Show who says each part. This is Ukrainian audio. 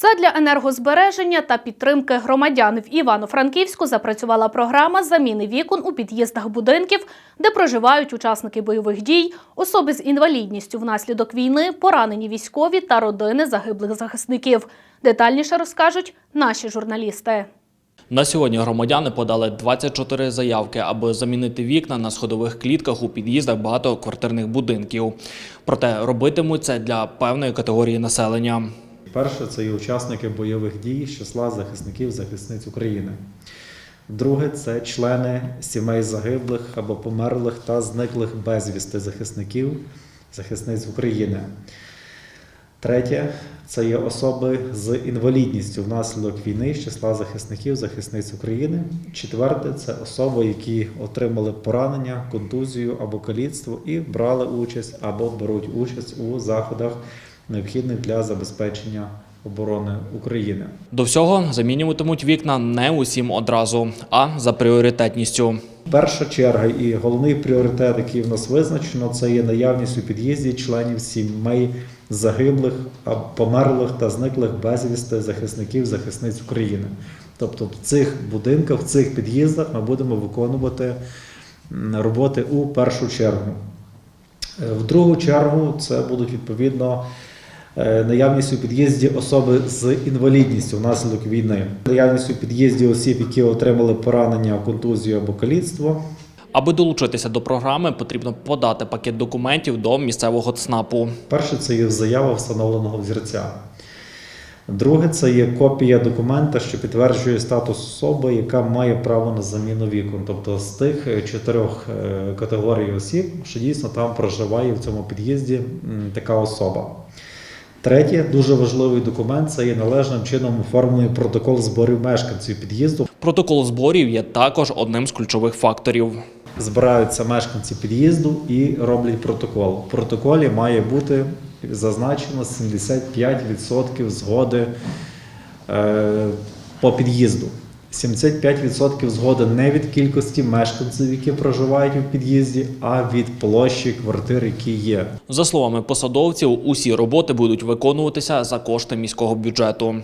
Speaker 1: Задля енергозбереження та підтримки громадян в Івано-Франківську запрацювала програма заміни вікон у під'їздах будинків, де проживають учасники бойових дій, особи з інвалідністю внаслідок війни, поранені військові та родини загиблих захисників. Детальніше розкажуть наші журналісти.
Speaker 2: На сьогодні громадяни подали 24 заявки, аби замінити вікна на сходових клітках у під'їздах багатоквартирних будинків. Проте робитимуть це для певної категорії населення.
Speaker 3: Перше це є учасники бойових дій з числа захисників захисниць України. Друге це члени сімей загиблих або померлих та зниклих безвісти захисників захисниць України. Третє це є особи з інвалідністю внаслідок війни з числа захисників захисниць України. Четверте це особи, які отримали поранення, контузію або каліцтво і брали участь або беруть участь у заходах, необхідних для забезпечення оборони України.
Speaker 2: До всього замінюватимуть вікна не усім одразу, а за пріоритетністю.
Speaker 3: Перша черга і головний пріоритет, який в нас визначено, це є наявність у під'їзді членів сімей загиблих, померлих та зниклих безвісти захисників захисниць України. Тобто в цих будинках, в цих під'їздах ми будемо виконувати роботи у першу чергу. Е, В другу чергу це будуть відповідно наявність у під'їзді особи з інвалідністю внаслідок війни, наявність у під'їзді осіб, які отримали поранення, контузію або каліцтво.
Speaker 2: Аби долучитися до програми, потрібно подати пакет документів до місцевого ЦНАПу.
Speaker 3: Перше це є заява встановленого взірця. Друге це є копія документа, що підтверджує статус особи, яка має право на заміну вікон. Тобто з тих е, чотирьох е, категорій осіб, що дійсно там проживає в цьому під'їзді така особа. Третє, дуже важливий документ це є належним чином оформлений протокол зборів мешканців під'їзду.
Speaker 2: Протокол зборів є також одним з ключових факторів.
Speaker 3: збираються мешканці під'їзду і роблять протокол. В протоколі має бути зазначено 75% згоди е, по під'їзду. 75% згоди не від кількості мешканців, які проживають у під'їзді, а від площі квартир, які є.
Speaker 2: За словами посадовців, усі роботи будуть виконуватися за кошти міського бюджету.